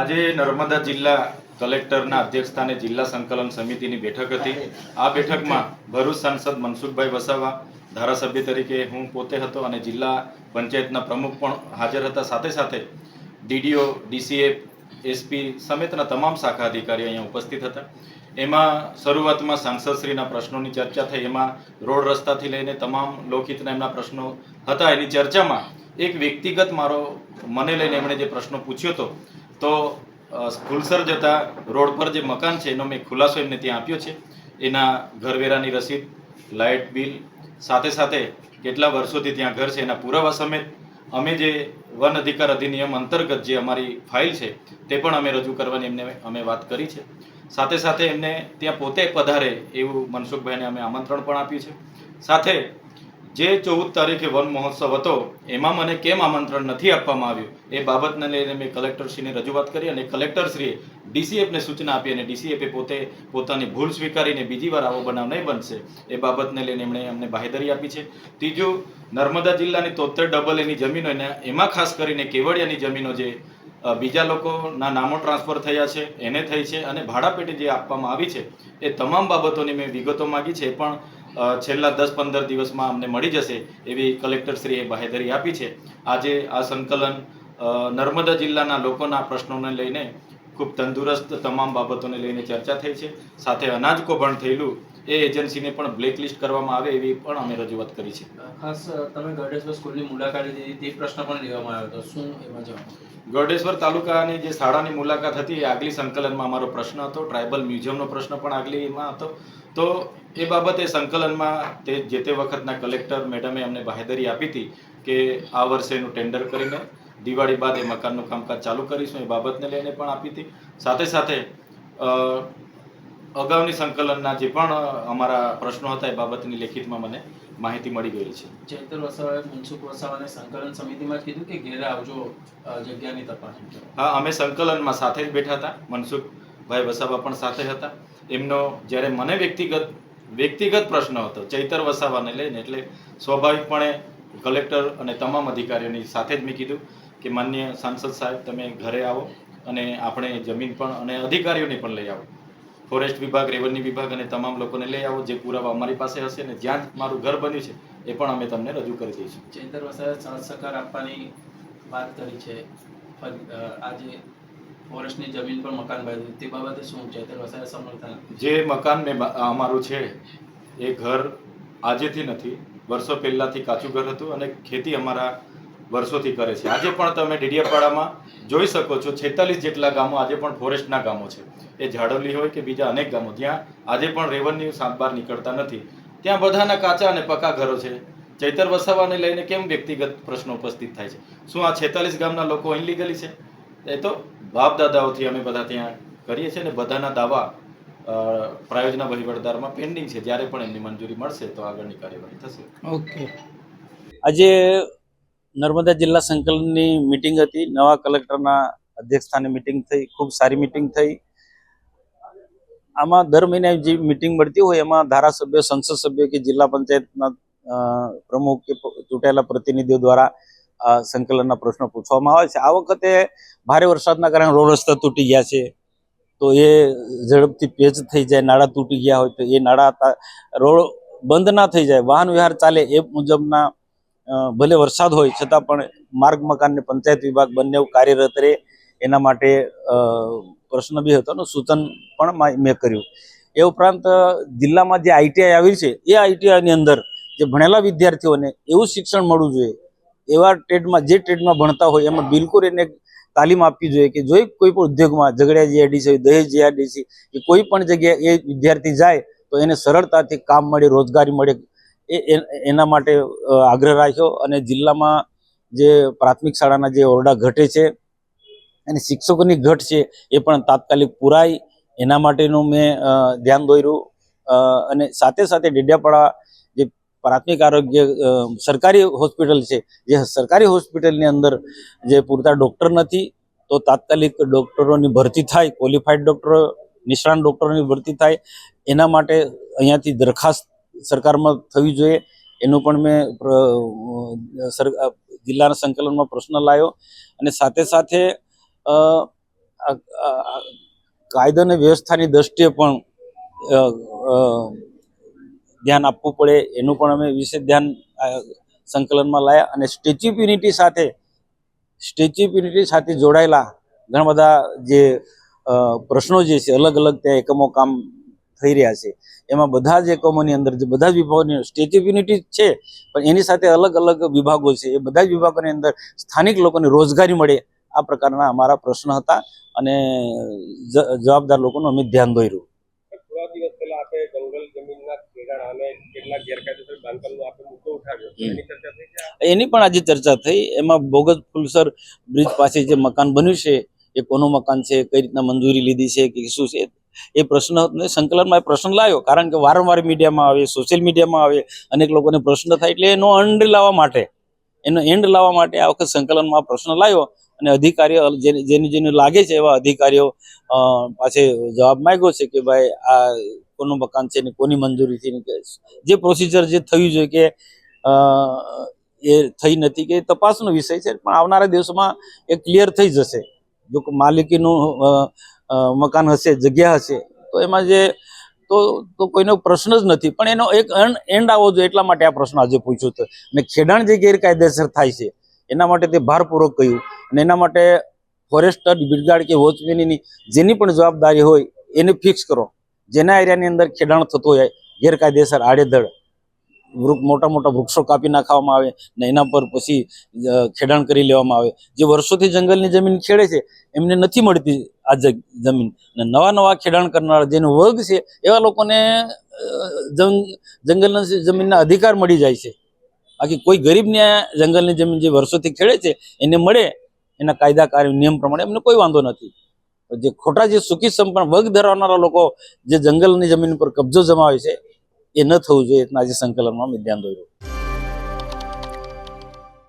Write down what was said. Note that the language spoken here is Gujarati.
આજે નર્મદા જિલ્લા કલેક્ટરના અધ્યક્ષસ્થાને જિલ્લા સંકલન સમિતિની બેઠક હતી. આ બેઠકમાં ભરૂચ સાંસદ મનસુખભાઈ વસાવા, ધારાસભ્ય તરીકે હું પોતે હતો અને જિલ્લા પંચાયતના પ્રમુખ પણ હાજર હતા. સાથે સાથે ડીડીઓ ડીસીએફ એસપી સમેતના તમામ શાખા અધિકારીઓ અહીંયા ઉપસ્થિત હતા. એમાં શરૂઆતમાં સાંસદશ્રીના પ્રશ્નોની ચર્ચા થઈ. એમાં રોડ રસ્તાથી લઈને તમામ લોકહિતના એમના પ્રશ્નો હતા. એની ચર્ચામાં એક વ્યક્તિગત મારો, મને લઈને એમણે જે પ્રશ્નો પૂછ્યો હતો તો અ, જતા રોડ પર જે મકાન છે એનો મેં ખુલાસો એમને ત્યાં આપ્યો છે. એના ઘરવેરાની રસીદ લાઇટ બિલ સાથે સાથે કેટલા વર્ષોથી ત્યાં ઘર છે એના પુરાવા સમેત અમે જે વન અધિકાર અધિનિયમ અંતર્ગત જે અમારી ફાઇલ છે તે પણ અમે રજૂ કરવાની એમને અમે વાત કરી છે. સાથે સાથે એમને ત્યાં પોતે પધારે એવું મનસુખભાઈને અમે આમંત્રણ પણ આપ્યું છે. સાથે જે ચૌદ તારીખે વન મહોત્સવ હતો, એમાં મને કેમ આમંત્રણ નથી આપવામાં આવ્યું? એ બાબતને લઈને મેં કલેક્ટરશ્રીને રજૂઆત કરી અને કલેક્ટરશ્રીએ ડીસીએફને સૂચના આપી અને ડીસીએફે પોતે પોતાની ભૂલ સ્વીકારીને બીજી વાર આવો બનાવ નહીં બનશે. એ બાબતને લઈને એમણે અમને બાહેધરી આપી છે. ત્રીજું, નર્મદા જિલ્લાની તોતેર ડબલ એની જમીનો એને એમાં ખાસ કરીને કેવડિયાની જમીનો જે બીજા લોકોના નામો ટ્રાન્સફર થયા છે, એને થઈ છે અને ભાડાપેટી જે આપવામાં આવી છે, એ તમામ બાબતોની મેં વિગતો માગી છે. પણ છેલ્લા દસ પંદર દિવસમાં અમને મળી જશે એવી કલેક્ટરશ્રીએ બાહેધરી આપી છે. આજે આ સંકલન નર્મદા જિલ્લાના લોકોના પ્રશ્નોને લઈને ખૂબ તંદુરસ્ત તમામ બાબતોને લઈને ચર્ચા થઈ છે. સાથે અનાજ કૌભાંડ થયેલું એ એજન્સીને પણ બ્લેકલિસ્ટ કરવામાં આવે એવી પણ અમે રજૂઆત કરી છે. ખાસ તમે ગઢેશ્વર સ્કૂલની મુલાકાત લીધી તે પ્રશ્ન પણ લેવામાં આવ્યો હતો. શું એમાં જવાબ ગઢેશ્વર તાલુકાની જે શાળાની મુલાકાત હતી એ આગલી સંકલનમાં અમારો પ્રશ્ન હતો. ટ્રાઇબલ મ્યુઝિયમનો પ્રશ્ન પણ આગલીમાં હતો. તો એ બાબતે સંકલનમાં તે જે તે વખતના કલેક્ટર મેડમે અમને બાહેધરી આપી હતી કે આ વર્ષે એનું ટેન્ડર કરીને દિવાળી બાદ એ મકાનનું કામકાજ ચાલુ કરીશું એ બાબતને લઈને પણ આપી હતી. સાથે સાથે અગાઉની સંકલનના જે પણ અમારા પ્રશ્નો હતા એ બાબતની લેખિતમાં મને માહિતી મળી ગઈ છે. ચેતર વસાવાએ મનસુખ વસાવાને સંકલન સમિતિમાં જ કીધું કે ઘેરે આવજો જગ્યાની તપાસ હા અમે સંકલનમાં સાથે જ બેઠા હતા. મનસુખભાઈ વસાવા પણ સાથે હતા. એમનો જ્યારે મને વ્યક્તિગત વ્યક્તિગત પ્રશ્ન હતો ચૈતર વસાવાને લઈને એટલે સ્વાભાવિકપણે કલેક્ટર અને તમામ અધિકારીઓની સાથે જ મેં કીધું કે માન્ય સાંસદ સાહેબ તમે ઘરે આવો અને આપણે જમીન પણ અને અધિકારીઓને પણ લઈ આવો. ફોરેસ્ટ વિભાગ રેવન્યુ વિભાગ અને તમામ લોકોને લઈ આવો. જે પુરાવા અમારી પાસે હશે ને જ્યાં મારું ઘર બન્યું છે એ પણ અમે તમને રજૂ કરી દઈશું. ચૈતર વસાવાએ સાથ સહકાર આપવાની વાત કરી છે. આજે ફોરેસ્ટની જમીન પર મકાન બાંધ્યું તે બાબતે શું ચૈતર વસાવે સમર્થન? જે મકાન મેં અમારું છે એ ઘર આજેથી નથી. વર્ષો પહેલાંથી કાચું ઘર હતું અને ખેતી અમારા વર્ષોથી કરે છે. આજે પણ તમે ડેડિયાપાડામાં જોઈ શકો છો છેતાલીસ જેટલા ગામો આજે પણ ફોરેસ્ટના ગામો છે. એ ઝાડોલી હોય કે બીજા અનેક ગામો જ્યાં આજે પણ રેવન્યુ સાત બહાર નીકળતા નથી. ત્યાં બધાના કાચા અને પક્કા ઘરો છે. ચૈતર વસાવાને લઈને કેમ વ્યક્તિગત પ્રશ્નો ઉપસ્થિત થાય છે? શું આ છેતાલીસ ગામના લોકો ઇનલીગલી છે? એ તો બાપ દાદાઓથી અમે બધા ત્યાં કરીએ છીએ ને બધાના દાવા પ્રાયોજના વહીવટદારમાં પેન્ડિંગ છે. જ્યારે પણ એમની મંજૂરી મળશે તો આગળની કાર્યવાહી થશે. ઓકે. આજે નર્મદા જિલ્લા સંકલનની મિટિંગ હતી. નવા કલેક્ટરના અધ્યક્ષસ્થાને મિટિંગ થઈ. ખૂબ સારી મિટિંગ થઈ. આમાં દર મહિને જે મિટિંગ મળતી હોય એમાં ધારાસભ્ય, સંસદ સભ્ય કે જિલ્લા પંચાયતના પ્રમુખ કે ચૂંટાયેલા પ્રતિનિધિઓ દ્વારા સંકલનના પ્રશ્નો પૂછવામાં આવે છે. આ વખતે ભારે વરસાદના કારણે રોડ રસ્તા તૂટી ગયા છે. તો એ ઝડપથી પેચ થઈ જાય, નાળા તૂટી ગયા હોય તો એ નાળા રોડ બંધ ના થઈ જાય. વાહન વ્યવહાર ચાલે એ મુજબના ભલે વરસાદ હોય, છતાં પણ માર્ગ મકાન ને પંચાયત વિભાગ બંને કાર્યરત રહે. એના માટે પ્રશ્ન બી હતો અને સૂચન પણ મેં કર્યું. એ ઉપરાંત જિલ્લામાં જે આઈટીઆઈ આવી છે, એ આઈટીઆઈની અંદર જે ભણેલા વિદ્યાર્થીઓને એવું શિક્ષણ મળવું જોઈએ, એવા ટ્રેડમાં, જે ટ્રેડમાં ભણતા હોય, એમાં બિલકુલ એને તાલીમ આપવી જોઈએ કે જોઈ કોઈ પણ ઉદ્યોગમાં, ઝઘડિયા જીઆઈડીસી હોય, દહેજ જીઆઈડીસી, કે કોઈ પણ જગ્યાએ એ વિદ્યાર્થી જાય, તો એને સરળતાથી કામ મળે, રોજગારી મળે એ એના માટે આગ્રહ રાખ્યો અને જિલ્લામાં જે પ્રાથમિક શાળાના જે ઓરડા ઘટે છે, અને શિક્ષકોની ઘટ છે, એ પણ તાત્કાલિક પુરાય. એના માટેનું મેં ધ્યાન દોર્યું. અને સાથે સાથે ડેડિયાપાડા જે પ્રાથમિક આરોગ્ય સરકારી હોસ્પિટલ છે, જે સરકારી હોસ્પિટલની અંદર જે પૂરતા ડૉક્ટર નથી, તો તાત્કાલિક ડૉક્ટરોની ભરતી થાય, ક્વોલિફાઈડ ડૉક્ટરો, નિષ્ણાંત ડૉક્ટરોની ભરતી થાય. એના માટે અહીંયાથી દરખાસ્ત સરકારમાં થવી જોઈએ. એનું પણ મેં જિલ્લાના સંકલનમાં પ્રશ્ન લાવ્યો અને સાથે સાથે કાયદો અને વ્યવસ્થાની દ્રષ્ટિએ પણ ધ્યાન આપવું પડે. એનું પણ અમે વિશેષ ધ્યાન સંકલનમાં લાયા અને સ્ટેચ્યુ ઓફ યુનિટી સાથે, સ્ટેચ્યુ ઓફ યુનિટી સાથે જોડાયેલા ઘણા બધા જે પ્રશ્નો જે છે અલગ અલગ ત્યાં એકમો કામ થઈ રહ્યા છે. એમાં બધા જ એકમોની અંદર જે બધા જ વિભાગોની સ્ટેચ્યુ ઓફ યુનિટી છે પણ એની સાથે અલગ અલગ વિભાગો છે. એ બધા જ વિભાગોની અંદર સ્થાનિક લોકોને રોજગારી મળે આ પ્રકારના અમારા પ્રશ્ન હતા અને જવાબદાર લોકોનું અમે ધ્યાન દોર્યું. એની પણ આજે ચર્ચા થઈ. એમાં બોગસ ફુલસર બ્રિજ પાસે જે મકાન બન્યું છે એ કોનું મકાન છે, કઈ રીતના મંજૂરી લીધી છે, કે શું છે, એ પ્રશ્ન સંકલનમાં પ્રશ્ન લાવ્યો, કારણ કે વારંવાર મીડિયામાં આવે, સોશિયલ મીડિયામાં આવે, અનેક લોકોને પ્રશ્ન થાય એટલે એનો એન્ડ લાવવા માટે, એનો એન્ડ લાવવા માટે આ વખત સંકલનમાં પ્રશ્ન લાવ્યો, અને અધિકારીઓ, જેને જેને લાગે છે એવા અધિકારીઓ પાસે જવાબ માંગ્યો છે કે ભાઈ આ કોનું મકાન છે ને કોની મંજૂરી ને જે પ્રોસિજર જે થયું છે કે એ થઈ નથી, કે તપાસનો વિષય છે, પણ આવનારા દિવસોમાં એ ક્લિયર થઈ જશે. જો માલિકીનું મકાન હશે, જગ્યા હશે, તો એમાં જે, તો તો કોઈનો પ્રશ્ન જ નથી. પણ એનો એક એન્ડ આવવો જોઈએ એટલા માટે આ પ્રશ્ન આજે પૂછ્યો હતો. અને ખેડાણ જે ગેરકાયદેસર થાય છે, એના માટે તે ભારપૂર્વક કહ્યું. અને એના માટે ફોરેસ્ટર બિરગાડ કે વોચમેનની જેની પણ જવાબદારી હોય, એને ફિક્સ કરો. જેના એરિયાની અંદર ખેડાણ થતું હોય, ગેરકાયદેસર આડેધડ. મોટા મોટા વૃક્ષો કાપી નાખવામાં આવે ને એના પર પછી ખેડાણ કરી લેવામાં આવે. જે વર્ષોથી જંગલની જમીન ખેડે છે, એમને નથી મળતી આ જમીન. અને નવા નવા ખેડાણ કરનારા જેનો વર્ગ છે, એવા લોકોને જંગલના જમીનના અધિકાર મળી જાય છે. બાકી કોઈ ગરીબને જંગલની જમીન જે વર્ષોથી ખેડે છે, એને મળે, એના કાયદા કાર્ય નિયમ પ્રમાણે એમને કોઈ વાંધો નથી. જે ખોટા, જે સુખી સંપન્ન વર્ગ ધરાવનારા લોકો જે જંગલની જમીન પર કબજો જમાવે છે એ ન થવું જોઈએ એટલા આજે સંકલનમાં મેં ધ્યાન દોર્યું.